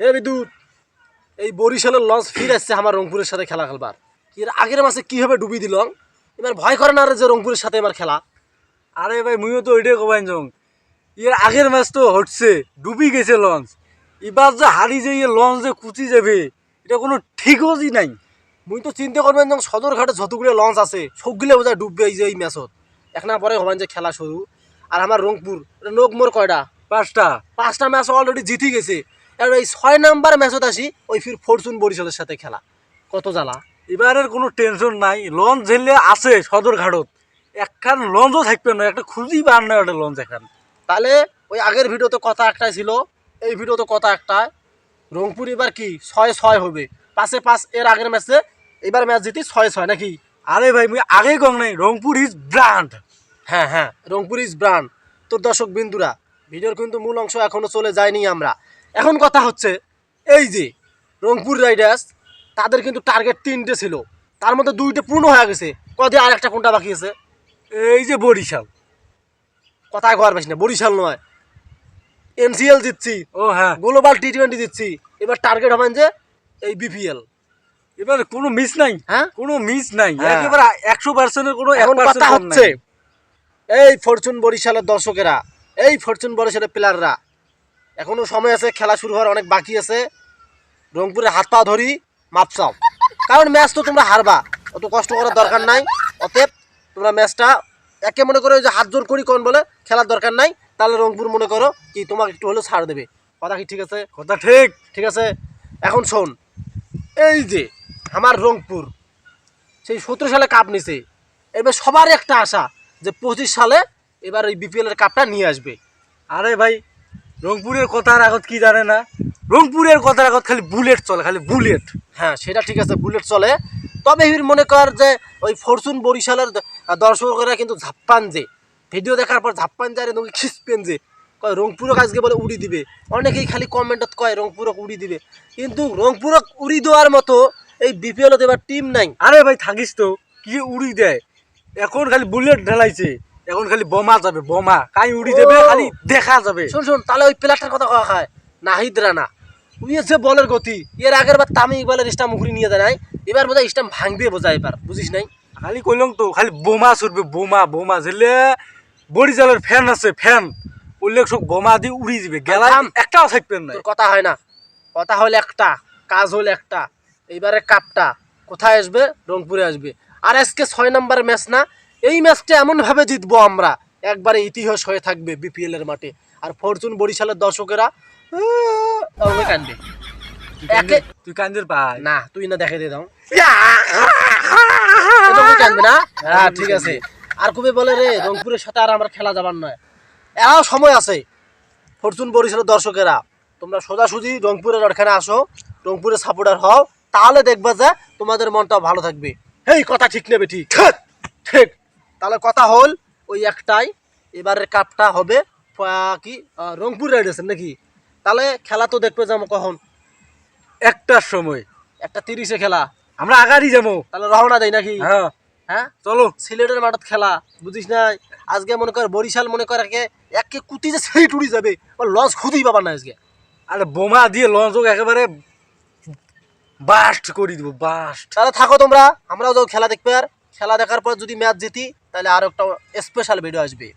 এ বিদ্যুৎ এই বরিশালের লঞ্চ ফিরে আসছে আমার রংপুরের সাথে খেলা খেলবার। এর আগের মাসে কীভাবে ডুবি দিল এবার ভয় করে না রে যে রংপুরের সাথে এবার খেলা। আরে ভাই মুইও তো ওইটাই কবাইন যাও। এর আগের ম্যাচ তো হটছে ডুবি গেছে লঞ্চ। এবার যে হারি যে ইয়ে লঞ্চ যে কুচি যাবে এটা কোনো ঠিকই নাই। মুই তো চিন্তা করবেন যে সদরঘাটে যতগুলো লঞ্চ আছে সবগুলো বোঝায় ডুববে এই যে এই ম্যাচত। এক না পরে হবেন যে খেলা শুরু। আর আমার রংপুর নোক মোর কয়টা পাঁচটা। পাঁচটা ম্যাচ অলরেডি জিতে গেছে। আর এই ছয় নাম্বার ম্যাচত আসি ওই ফির ফরচুন বরিশালের সাথে খেলা। কত জ্বালা। এবারের কোনো টেনশন নাই। লঞ্চ ঝেলে আছে সদরঘাটত একখান লঞ্চও থাকবে না একটা খুঁজি বার না একটা লঞ্চ এখান। তাহলে ওই আগের ভিডিওতে কথা একটাই ছিল এই ভিডিওতে কথা একটাই। রংপুর এবার কি? ছয় ছয় হবে। পাশে পাঁচ এর আগের ম্যাচে এবার ম্যাচ জিতি ছয় ছয় নাকি? আরে ভাই মুই আগে কম নাই রংপুর ইজ ব্রান্ড হ্যাঁ হ্যাঁ রংপুর ইজ ব্রান্ড তোর দর্শক বিন্দুরা ভিডিওর কিন্তু মূল অংশ এখনও চলে যায়নি আমরা। এখন কথা হচ্ছে এই যে রংপুর রাইডার্স তাদের কিন্তু টার্গেট তিনটে ছিল। তার মধ্যে দুইটা পূর্ণ হয়ে গেছে কদিন আর একটা কোনটা বাকি আছে? এই যে বরিশাল। কথায় কর পাইছি না বরিশাল নয়। এনসিএল জিতছি ও হ্যাঁ। গ্লোবাল টি টোয়েন্টি দিচ্ছি এবার টার্গেট হবেন যে এই বিপিএল এবার কোনো মিস নাই? হ্যাঁ? কোনো মিস নাই? হ্যাঁ। একেবারে একশো পার্সেন্টের কোনো এখন কথা হচ্ছে এই ফরচুন বরিশালের দর্শকেরা এই ফরচুন বরিশালের প্লেয়াররা এখনও সময় আছে খেলা শুরু হওয়ার অনেক বাকি আছে। রংপুরের হাত পা ধরি মাপসাও কারণ ম্যাচ তো তোমরা হারবা অত কষ্ট করার দরকার নাই। অতএব তোমরা ম্যাচটা একে মনে করো যে হাত জোর করি কোন বলে খেলার দরকার নাই। তাহলে রংপুর মনে করো কি তোমাকে একটু হলেও ছাড় দেবে। কথা কি ঠিক আছে? কথা ঠিক। ঠিক আছে? এখন শোন এই যে আমার রংপুর সেই সতেরো সালে কাপ নিছে। এবার সবার একটা আশা যে পঁচিশ সালে এবার এই বিপিএল এর কাপটা নিয়ে আসবে। আরে ভাই রংপুরের কথার আগত কি জানে না? রংপুরের কথার আগত খালি বুলেট চলে খালি বুলেট। হ্যাঁ সেটা ঠিক আছে বুলেট চলে। তবে মনে কর যে ওই ফরচুন বরিশালের দর্শকরা কিন্তু ঝাপ্পান যে। ভিডিও দেখার পর ঝাপ্পান যায় নকি খিসপেন যে। কয় রংপুরক আজকে বলে উড়ি দিবে। অনেকেই খালি কমেন্টত কয় রংপুরক উড়ি দিবে। কিন্তু রংপুরক উড়ি দেওয়ার মতো এই বিপিএল এবার টিম নাই। আরে ভাই থাকিস তো কি উড়ি দেয়? এখন খালি বুলেট ঢালাইছে। এখন খালি বোমা যাবে বোমা। কাই উড়ি যাবে খালি দেখা যাবে। শোন শোন তাহলে ওই প্লেয়ারটার কথা কওয়া খায়। নাহিদ রানা উই হচ্ছে বলের গতি। এর আগের বার তামি ইকবালের স্টাম্প মুখরি নিয়ে দেয় নাই এবার বোধহয় স্টাম্প ভাঙবে বোঝা এবার বুঝিস নাই? খালি কইলাম তো খালি বোমা ছুটবে বোমা বোমা ঝেলে বরিশালের ফ্যান আছে ফ্যান। উল্লেখ সব বোমা দিয়ে উড়ি দিবে গেলাম একটাও থাকবেন না। কথা হয় না। কথা হলে একটা কাজ হলে একটা। এইবারে কাপটা কোথায় আসবে? রংপুরে আসবে। আর আজকে ছয় নাম্বার ম্যাচ না এই ম্যাচটা এমনভাবে জিতবো আমরা। একবারে ইতিহাস হয়ে থাকবে বিপিএল এর মাঠে। আর ফরচুন বরিশালের দর্শকেরা কান্দবে তুই কান্দের- পাই না। তুই না দেখে দিয়ে দাও। কান্দবে না? হ্যাঁ ঠিক আছে। আর কবে বলে রে রংপুরের সাথে আর আমার খেলা যাবার নয়। এরাও সময় আছে। ফরচুন বরিশালের দর্শকেরা তোমরা সোজাসুজি রংপুরের ওখানে আসো রংপুরের সাপোর্টার হও তাহলে দেখবা যে তোমাদের মনটাও ভালো থাকবে। এই কথা ঠিক নেবে ঠিক। ঠিক। তাহলে কথা হল ওই একটাই। এবারের কাপটা হবে কি রংপুর রাইডার্সের নাকি? তাহলে খেলা তো দেখবে যাব কখন? একটার সময়। একটা তিরিশে খেলা। আমরা আগারই যাব। তাহলে রওনা দেয় নাকি? হ্যাঁ। হ্যাঁ? চলো। সিলেটের মাঠত খেলা বুঝিস নাই? আজকে মনে কর বরিশাল মনে কর একে একে কুতি যে সেই টুড়ি যাবে। লস খুঁজেই পাবার না আজকে। আরে বোমা দিয়ে লঞ্চ একেবারে বাস্ট করে দিব বাস্ট। তাহলে থাকো তোমরা আমরাও যাও খেলা দেখবে আর খেলা দেখার পর যদি ম্যাচ জিতি তাহলে আরও একটা স্পেশাল ভিডিও আসবে।